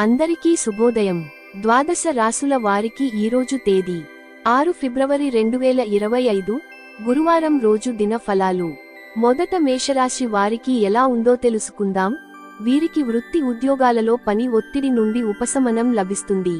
అందరికీ శుభోదయం. ద్వాదశ రాసుల వారికి ఈరోజు తేదీ. ఆరు ఫిబ్రవరి రెండు వేల ఇరవై ఐదు గురువారం రోజు దిన ఫలాలు. మొదట మేషరాశి వారికి ఎలా ఉందో తెలుసుకుందాం. వీరికి వృత్తి ఉద్యోగాలలో పని ఒత్తిడి నుండి ఉపశమనం లభిస్తుంది.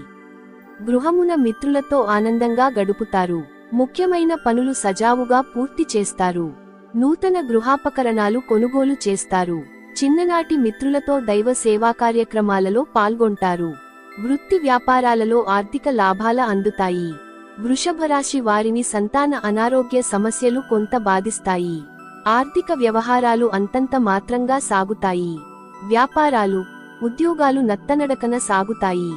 గృహమున మిత్రులతో ఆనందంగా గడుపుతారు. ముఖ్యమైన పనులు సజావుగా పూర్తి చేస్తారు. నూతన గృహాపకరణాలు కొనుగోలు చేస్తారు. చిన్ననాటి మిత్రులతో దైవ సేవా కార్యక్రమాలలో పాల్గొంటారు. వృత్తి వ్యాపారాలలో ఆర్థిక లాభాల అందుతాయి. వృషభరాశి వారిని సంతాన అనారోగ్య సమస్యలు కొంత బాధిస్తాయి. ఆర్థిక వ్యవహారాలు అంతంత మాత్రంగా సాగుతాయి. వ్యాపారాలు ఉద్యోగాలు నత్తనడకన సాగుతాయి.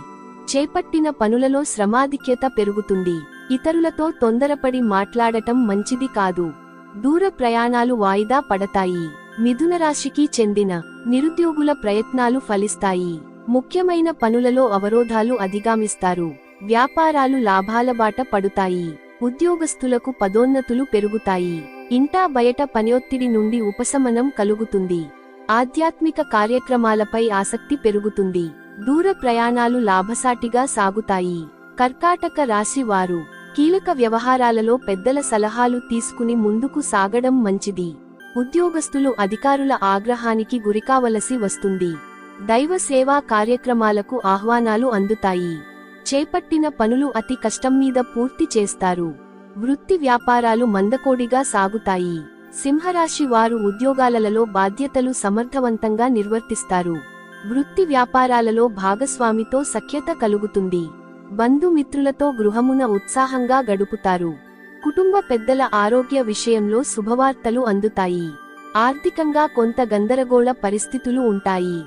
చేపట్టిన పనులలో శ్రమాధిక్యత పెరుగుతుంది. ఇతరులతో తొందరపడి మాట్లాడటం మంచిది కాదు. దూర ప్రయాణాలు వాయిదా పడతాయి. మిథున రాశికి చెందిన నిరుద్యోగుల ప్రయత్నాలు ఫలిస్తాయి. ముఖ్యమైన పనులలో అవరోధాలు అధిగామిస్తారు. వ్యాపారాలు లాభాల బాట పడుతాయి. ఉద్యోగస్తులకు పదోన్నతులు పెరుగుతాయి. ఇంటా బయట పనిఒత్తిడి నుండి ఉపశమనం కలుగుతుంది. ఆధ్యాత్మిక కార్యక్రమాలపై ఆసక్తి పెరుగుతుంది. దూర ప్రయాణాలు లాభసాటిగా సాగుతాయి. కర్కాటక రాశి వారు కీలక వ్యవహారాలలో పెద్దల సలహాలు తీసుకుని ముందుకు సాగడం మంచిది. ఉద్యోగస్తులు అధికారుల ఆగ్రహానికి గురికావలసి వస్తుంది. దైవ సేవా కార్యక్రమాలకు ఆహ్వానాలు అందుతాయి. చేపట్టిన పనులు అతి కష్టం మీద పూర్తి చేస్తారు. వృత్తి వ్యాపారాలు మందకోడిగా సాగుతాయి. సింహరాశి వారు ఉద్యోగాలలో బాధ్యతలు సమర్థవంతంగా నిర్వర్తిస్తారు. వృత్తి వ్యాపారాలలో భాగస్వామితో సఖ్యత కలుగుతుంది. బంధుమిత్రులతో గృహమున ఉత్సాహంగా గడుపుతారు. కుటుంబ పెద్దల ఆరోగ్య విషయంలో శుభవార్తలు అందుతాయి. ఆర్థికంగా కొంత గందరగోళ పరిస్థితులు ఉంటాయి.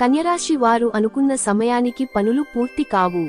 కన్యరాశి వారు అనుకున్న సమయానికి పనులు పూర్తి కావు.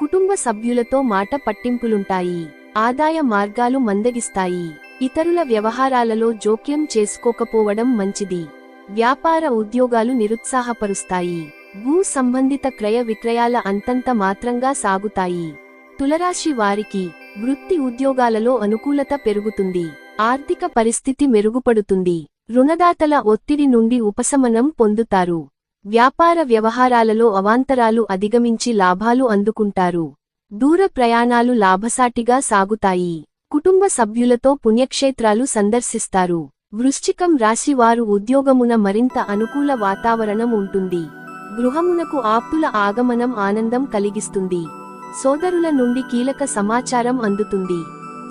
కుటుంబ సభ్యులతో మాట పట్టింపులుంటాయి. ఆదాయ మార్గాలు మందగిస్తాయి. ఇతరుల వ్యవహారాలలో జోక్యం చేసుకోకపోవడం మంచిది. వ్యాపార ఉద్యోగాలు నిరుత్సాహపరుస్తాయి. భూ సంబంధిత క్రయ విక్రయాల అంతంత మాత్రంగా సాగుతాయి. తులరాశి వారికి వృత్తి ఉద్యోగాలలో అనుకూలత పెరుగుతుంది. ఆర్థిక పరిస్థితి మెరుగుపడుతుంది. రుణదాతల ఒత్తిడి నుండి ఉపశమనం పొందుతారు. వ్యాపార వ్యవహారాలలో అవాంతరాలు అధిగమించి లాభాలు అందుకుంటారు. దూర ప్రయాణాలు లాభసాటిగా సాగుతాయి. కుటుంబ సభ్యులతో పుణ్యక్షేత్రాలు సందర్శిస్తారు. వృశ్చికం రాశి వారు ఉద్యోగమున మరింత అనుకూల వాతావరణం ఉంటుంది. గృహమునకు ఆప్తుల ఆగమనం ఆనందం కలిగిస్తుంది. సోదరుల నుండి కీలక సమాచారం అందుతుంది.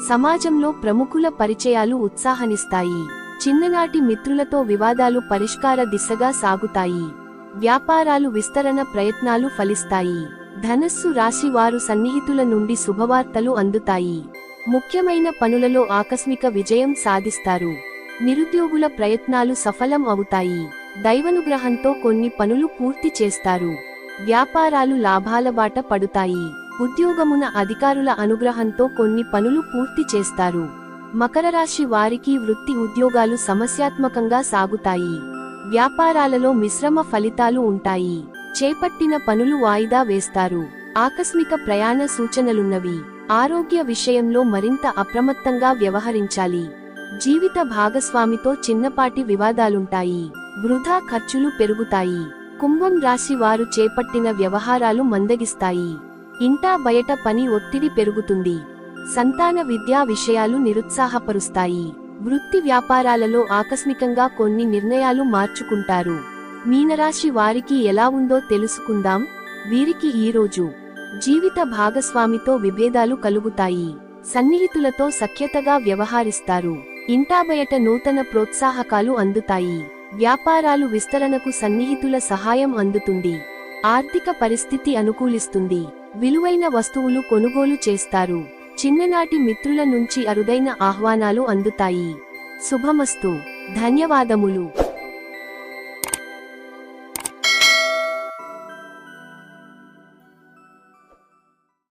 సమాజంలో ప్రముఖుల పరిచయాలు ఉత్సాహనిస్తాయి. చిన్ననాటి మిత్రులతో వివాదాలు పరిష్కార దిశగా సాగుతాయి. వ్యాపారాలు విస్తరణ ప్రయత్నాలు ఫలిస్తాయి. ధనస్సు రాశి వారు సన్నిహితుల నుండి శుభవార్తలు అందుతాయి. ముఖ్యమైన పనులలో ఆకస్మిక విజయం సాధిస్తారు. నిరుద్యోగుల ప్రయత్నాలు సఫలం అవుతాయి. దైవనుగ్రహంతో కొన్ని పనులు పూర్తి చేస్తారు. వ్యాపారాలు లాభాల బాట పడుతాయి. ఉద్యోగమున అధికారుల అనుగ్రహంతో కొన్ని పనులు పూర్తి చేస్తారు. మకర రాశి వారికి వృత్తి ఉద్యోగాలు సమస్యాత్మకంగా సాగుతాయి. వ్యాపారాలలో మిశ్రమ ఫలితాలు ఉంటాయి. చేపట్టిన పనులు వాయిదా వేస్తారు. ఆకస్మిక ప్రయాణ సూచనలున్నవి. ఆరోగ్య విషయంలో మరింత అప్రమత్తంగా వ్యవహరించాలి. జీవిత భాగస్వామితో చిన్నపాటి వివాదాలుంటాయి. వృధా ఖర్చులు పెరుగుతాయి. కుంభం రాశి వారు చేపట్టిన వ్యవహారాలు మందగిస్తాయి. ఇంటా బయట పని ఒత్తిడి పెరుగుతుంది. సంతాన విద్యా విషయాలు నిరుత్సాహపరుస్తాయి. వృత్తి వ్యాపారాలలో ఆకస్మికంగా కొన్ని నిర్ణయాలు మార్చుకుంటారు. మీనరాశి వారికి ఎలా ఉందో తెలుసుకుందాం. వీరికి ఈరోజు జీవిత భాగస్వామితో విభేదాలు కలుగుతాయి. సన్నిహితులతో సఖ్యతగా వ్యవహరిస్తారు. ఇంటాబయట నూతన ప్రోత్సాహకాలు అందుతాయి. వ్యాపారాలు విస్తరణకు సన్నిహితుల సహాయం అందుతుంది. ఆర్థిక పరిస్థితి అనుకూలిస్తుంది. విలువైన వస్తువులు కొనుగోలు చేస్తారు. చిన్ననాటి మిత్రుల నుంచి అరుదైన ఆహ్వానాలు అందుతాయి. శుభమస్తు. ధన్యవాదములు.